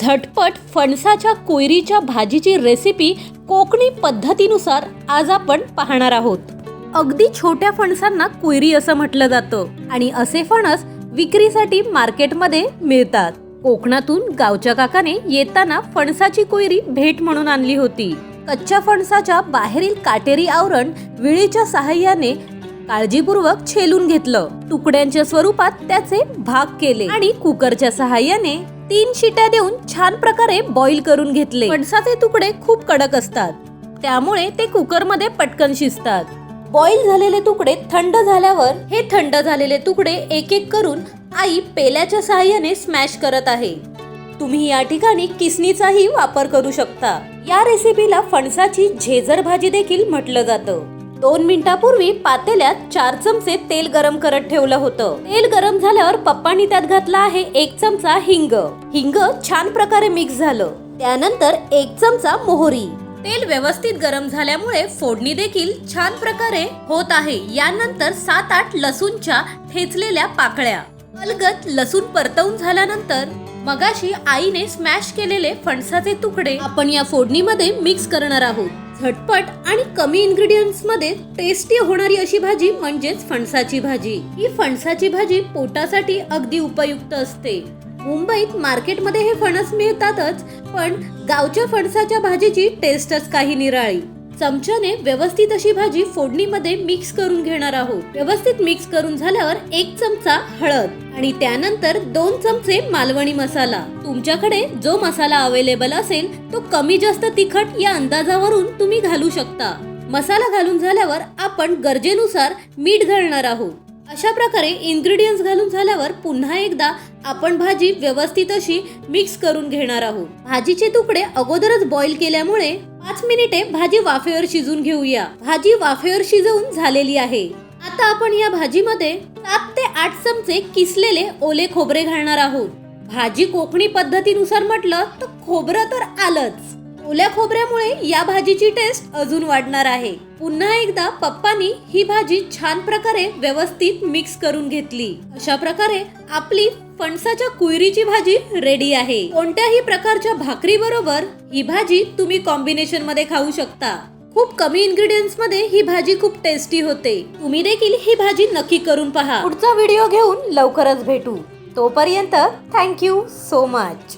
झटपट फणसाच्या कोयरीच्या भाजीची रेसिपी कोकणी पद्धतीनुसार आज आपण पाहणार आहोत. अगदी छोट्या फणसांना कोयरी असं म्हटलं जातं आणि असे फणस विक्रीसाठी मार्केटमध्ये मिळतात. कोकणातून गावच्या काकाने येताना फणसाची कोयरी भेट म्हणून आणली होती. कच्च्या फणसाच्या बाहेरील काटेरी आवरण विळीच्या सहाय्याने काळजीपूर्वक छेलून घेतलं. तुकड्यांच्या स्वरूपात त्याचे भाग केले. आणि कुकरच्या सहाय्याने तीन शिट्या देऊन छान प्रकारे बॉईल करून घेतले. फणसाचे तुकडे खूप कडक असतात. त्यामुळे ते कुकरमध्ये पटकन शिजतात. बॉईल झालेले तुकडे थंड झाल्यावर हे थंड झालेले तुकडे एक एक करून आई पेल्याच्या सहाय्याने स्मॅश करत आहे. तुम्ही या ठिकाणी किसनीचाही वापर करू शकता. या रेसिपीला फणसाची झेजर भाजी देखील म्हटलं जातं. दोन मिनिटापूर्वी पातेल्यात चार चमचे तेल गरम करत ठेवलं होतं. तेल गरम झाल्यावर पप्पांनी त्यात घातला आहे एक चमचा हिंग. हिंग छान प्रकारे मिक्स झालं. त्यानंतर एक चमचा मोहरी. तेल व्यवस्थित गरम झाल्यामुळे फोडणी देखील छान प्रकारे होत आहे. यानंतर सात आठ लसूणच्या ठेचलेल्या पाकळ्या. अलगत लसूण परतवून झाल्यानंतर मगाशी आईने स्मॅश केलेले फणसाचे तुकडे आपण या फोडणीमध्ये मिक्स करणार आहोत. झटपट आणि कमी इन्ग्रेडियंट्समध्ये टेस्टी होणारी अशी भाजी म्हणजेच फणसाची भाजी. ही फणसाची भाजी पोटासाठी अगदी उपयुक्त असते. मुंबईत मार्केटमध्ये हे फणस मिळतातच पण गावच्या फणसाच्या भाजीची टेस्टच काही निराळी. चमच्याने व्यवस्थित अशी भाजी फोडणीमध्ये मिक्स करून घेणार आहोत. व्यवस्थित मिक्स करून झाल्यावर एक चमचा हळद आणि त्यानंतर दोन चमचे मालवणी मसाला. तुमच्याकडे जो मसाला अवेलेबल असेल तो कमी जास्त तिखट या अंदाजावरून तुम्ही घालू शकता. मसाला घालून झाल्यावर आपण गरजेनुसार मीठ घालणार आहोत. अशा प्रकारे इन्ग्रेडियंट्स घालून झाल्यावर पुन्हा एकदा आपण भाजी व्यवस्थित अशी मिक्स करून घेणार आहोत. भाजीचे तुकडे अगोदरच बॉईल केल्यामुळे पाच मिनिटे भाजी वाफेवर शिजून घेऊया. भाजी वाफेवर शिजवून झालेली आहे. आता आपण या भाजीमध्ये सात ते आठ चमचे किसलेले ओले खोबरे घालणार आहोत. भाजी कोकणी पद्धतीनुसार म्हटलं तर खोबरं तर आलंच. ओल्या खोबऱ्यामुळे या भाजीची टेस्ट अजून वाढणार आहे. पुन्हा एकदा पप्पानी ही भाजी छान प्रकारे व्यवस्थित मिक्स करून घेतली. अशा प्रकारे आपली फणसाच्या कुयरीची भाजी रेडी आहे. कोणत्याही प्रकारच्या भाकरी बरोबर ही भाजी तुम्ही कॉम्बिनेशनमध्ये खाऊ शकता. खूप कमी इन्ग्रेडियंट्समध्ये ही भाजी खूप टेस्टी होते. तुम्ही देखील ही भाजी नक्की करून पहा. पुढचा व्हिडिओ घेऊन लवकरच भेटू. तोपर्यंत थँक्यू सो मच